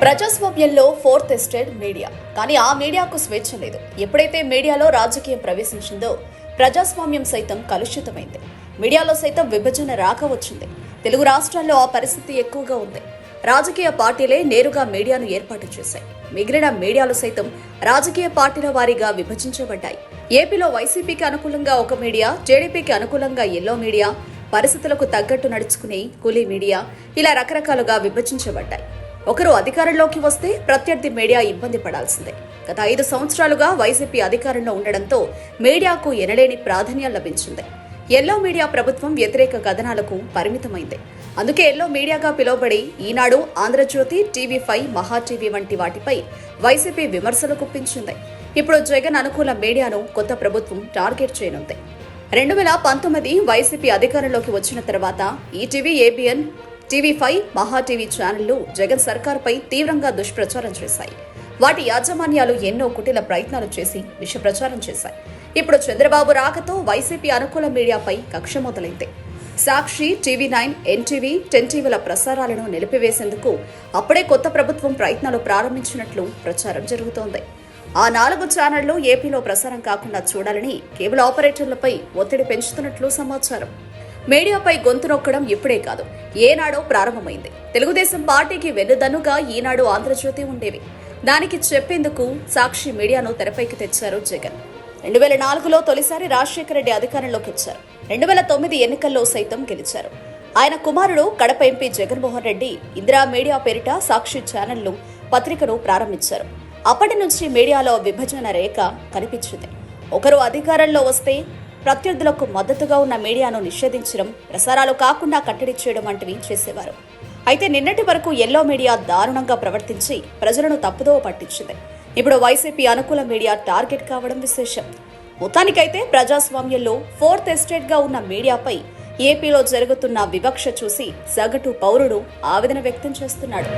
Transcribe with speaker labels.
Speaker 1: ప్రజాస్వామ్యంలో fourth estate media. కానీ ఆ మీడియాకు స్వేచ్ఛ లేదు. ఎప్పుడైతే మీడియాలో రాజకీయం ప్రవేశించిందో ప్రజాస్వామ్యం సైతం కలుషితమైంది. మీడియాలో సైతం విభజన రాక వచ్చింది. తెలుగు రాష్ట్రాల్లో ఆ పరిస్థితి ఎక్కువగా ఉంది. రాజకీయ పార్టీలే నేరుగా మీడియాను ఏర్పాటు చేశాయి. మిగిలిన మీడియాలు సైతం రాజకీయ పార్టీల వారీగా విభజించబడ్డాయి. ఏపీలో వైసీపీకి అనుకూలంగా ఒక మీడియా జేడీపీకి అనుకూలంగా ఎల్లో మీడియా పరిస్థితులకు తగ్గట్టు నడుచుకునే కూలీ మీడియా ఇలా రకరకాలుగా విభజించబడ్డాయి. ఒకరు అధికారంలోకి వస్తే ప్రత్యర్థి మీడియా ఇబ్బంది పడాల్సిందే. గత ఐదు సంవత్సరాలుగా వైసీపీ అధికారంలో ఉండడంతో మీడియాకు ఎనలేని ప్రాధాన్యం లభించింది. ఎల్లో మీడియా ప్రభుత్వం వ్యతిరేక కథనాలకు పరిమితమైంది. అందుకే ఎల్లో మీడియాగా పిలువబడి Eenadu Andhrajyothi TV five Maha TV వంటి వాటిపై వైసీపీ విమర్శలు గుప్పించింది ఇప్పుడు జగన్ అనుకూల మీడియాను కొత్త ప్రభుత్వం టార్గెట్ చేయనుంది. రెండు వేల పంతొమ్మిది వైసీపీ అధికారంలోకి వచ్చిన తర్వాత ETV ABN TV five Maha TV ఛానళ్ళు జగన్ సర్కార్పై తీవ్రంగా దుష్ప్రచారం చేశాయి. వాటి యాజమాన్యాలు ఎన్నో కుటిల ప్రయత్నాలు చేసి విష ప్రచారం చేశాయి. ఇప్పుడు చంద్రబాబు రాకతో వైసీపీ అనుకూల మీడియాపై కక్ష మొదలైంది. Sakshi TV nine NTV ten టీవీల ప్రసారాలను నిలిపివేసేందుకు అప్పుడే కొత్త ప్రభుత్వం ప్రయత్నాలు ప్రారంభించినట్లు ప్రచారం జరుగుతోంది. ఆ నాలుగు ఛానళ్ళు ఏపీలో ప్రసారం కాకుండా చూడాలని కేబుల్ ఆపరేటర్లపై ఒత్తిడి పెంచుతున్నట్లు సమాచారం. మీడియాపై గొంతు నొక్కడం ఇప్పుడే కాదు ఏనాడో ప్రారంభమైంది. తెలుగుదేశం పార్టీకి వెన్నుదన్నుగా ఈనాడు ఆంధ్రజ్యోతి ఉండేవి. దానికి చెప్పేందుకు సాక్షి మీడియాను తెరపైకి తెచ్చారు జగన్. రెండు వేల నాలుగులో తొలిసారి రాజశేఖర రెడ్డి అధికారంలోకి వచ్చారు. రెండు వేల తొమ్మిది ఎన్నికల్లో సైతం గెలిచారు. ఆయన కుమారుడు కడప ఎంపీ జగన్మోహన్ రెడ్డి ఇందిరా మీడియా పేరిట సాక్షి ఛానల్ను పత్రికను ప్రారంభించారు. అప్పటి నుంచి మీడియాలో విభజన రేఖ కనిపించింది. ఒకరు అధికారంలో వస్తే ప్రత్యర్థులకు మద్దతుగా ఉన్న మీడియాను నిషేధించడం ప్రసారాలు కాకుండా కట్టడి చేయడం వంటివి చేసేవారు. అయితే నిన్నటి వరకు ఎల్లో మీడియా దారుణంగా ప్రవర్తించి ప్రజలను తప్పుదోవ పట్టించింది. ఇప్పుడు వైసీపీ అనుకూల మీడియా టార్గెట్ కావడం విశేషం. మొత్తానికైతే ప్రజాస్వామ్యంలో ఫోర్త్ ఎస్టేట్గా ఉన్న మీడియాపై ఏపీలో జరుగుతున్న వివక్ష చూసి సగటు పౌరుడు ఆవేదన వ్యక్తం చేస్తున్నాడు.